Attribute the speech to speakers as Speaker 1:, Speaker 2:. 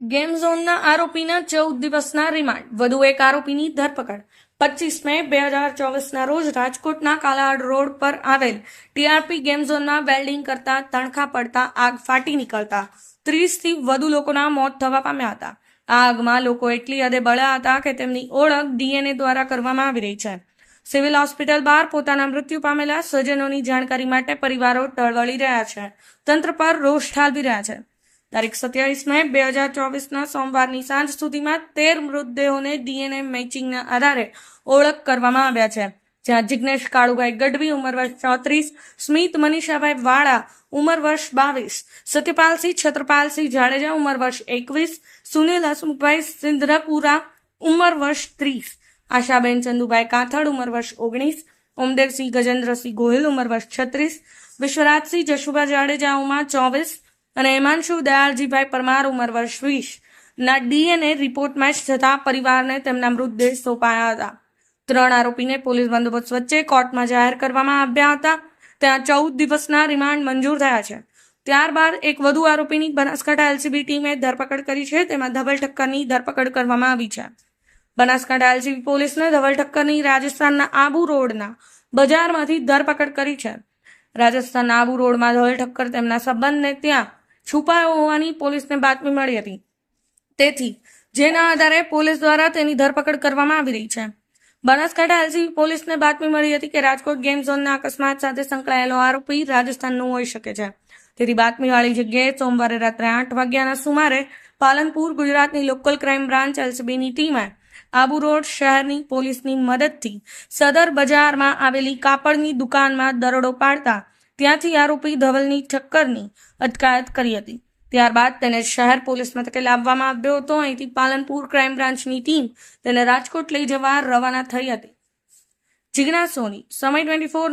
Speaker 1: Game ઝોનના આરોપીના ચૌદ દિવસના રિમાન્ડ. વધુ એક આરોપીની ધરપકડ. પચીસ મે બે હજાર ચોવીસના રોજ રાજકોટના કાલાડ રોડ પર આવેલ ટીઆરપી ગેમ ઝોનમાં વેલ્ડિંગ કરતા તણખા પડતા આગ ફાટી નીકળતા ત્રીસથી વધુ લોકોના મોત થવા પામ્યા હતા. આ આગમાં લોકો એટલી હદે બળ્યા હતા કે તેમની ઓળખ ડીએનએ દ્વારા કરવામાં આવી રહી છે. સિવિલ હોસ્પિટલ બહાર પોતાના મૃત્યુ પામેલા સ્વજનોની જાણકારી માટે પરિવારો ટળવળી રહ્યા છે. તંત્ર પર રોષ ઠાલવી રહ્યા છે. તારીખ સત્યાવીસ મે બે હજાર ચોવીસના સોમવારની સાંજ સુધીમાં તેર મૃતદેહોને ડીએનએ મેચિંગના આધારે ઓળખ કરવામાં આવ્યા છે. જ્યાં જિજ્ઞેશ કાળુભાઈ ગઢવી ઉંમર વર્ષ ચોત્રીસ, સ્મિત મનીષાભાઈ વાળા ઉંમર વર્ષ બાવીસ, સત્યપાલસિંહ છત્રપાલસિંહ જાડેજા ઉંમર વર્ષ એકવીસ, સુનિલ હસમુખભાઈ સિંધરપુરા ઉંમર વર્ષ ત્રીસ, આશાબેન ચંદુભાઈ કાથડ ઉંમર વર્ષ ઓગણીસ, ઓમદેવસિંહ ગજેન્દ્રસિંહ ગોહિલ ઉંમર વર્ષ છત્રીસ, વિશ્વરાજસિંહ જશુભા જાડેજા ઉંમર ચોવીસ અને હેમાંશુ દયાળજીભાઈ પરમાર ઉંમર વર્ષ વીસ. ના ડીએનએ રિપોર્ટ મેચ થતાં પરિવારને તેમના મૃતદેહ સોંપાયા હતા. ત્રણ આરોપીને પોલીસ બંદોબસ્ત વચ્ચે કોર્ટમાં જાહેર કરવામાં આવ્યા હતા. ત્યાં ચૌદ દિવસના રિમાન્ડ મંજૂર થયા છે. ત્યારબાદ એક વધુ આરોપીની બનાસકાંઠા એલસીબી ટીમે ધરપકડ કરી છે. તેમાં ધવલ ઠક્કરની ધરપકડ કરવામાં આવી છે. બનાસકાંઠા એલસીબી પોલીસને ધવલ ઠક્કરની રાજસ્થાનના આબુ રોડના બજારમાંથી ધરપકડ કરી છે. રાજસ્થાનના આબુ રોડમાં ધવલ ઠક્કર તેમના સંબંધને ત્યાં છુપાયો હોવાની પોલીસને બાતમી મળી હતી. તેથી, જેના આધારે પોલીસ દ્વારા તેની ધરપકડ કરવામાં આવી રહી છે. બનાસકાંઠા એલસીબી પોલીસને બાતમી મળી હતી કે રાજકોટ ગેમ ઝોનના અકસ્માત સાથે સંકળાયેલો આરોપી રાજસ્થાનનું હોઈ શકે છે. તેથી બાતમીવાળી જગ્યાએ સોમવારે રાત્રે આઠ વાગ્યાના સુમારે પાલનપુર ગુજરાતની લોકલ ક્રાઇમ બ્રાન્ચ એલસીબીની ટીમે આબુ રોડ શહેરની પોલીસની મદદથી સદર બજારમાં આવેલી કાપડની દુકાનમાં દરોડો પાડતા ત્યાંથી આરોપી ધવલની ઠક્કરની અટકાયત કરી હતી. ત્યારબાદ તેને શહેર પોલીસ મથકે લાવવામાં આવ્યો હતો. અહીંથી પાલનપુર ક્રાઇમ બ્રાન્ચની ટીમ તેને રાજકોટ લઈ જવા રવાના થઈ હતી. જિજ્ઞાસોની સમય ટ્વેન્ટી ફોર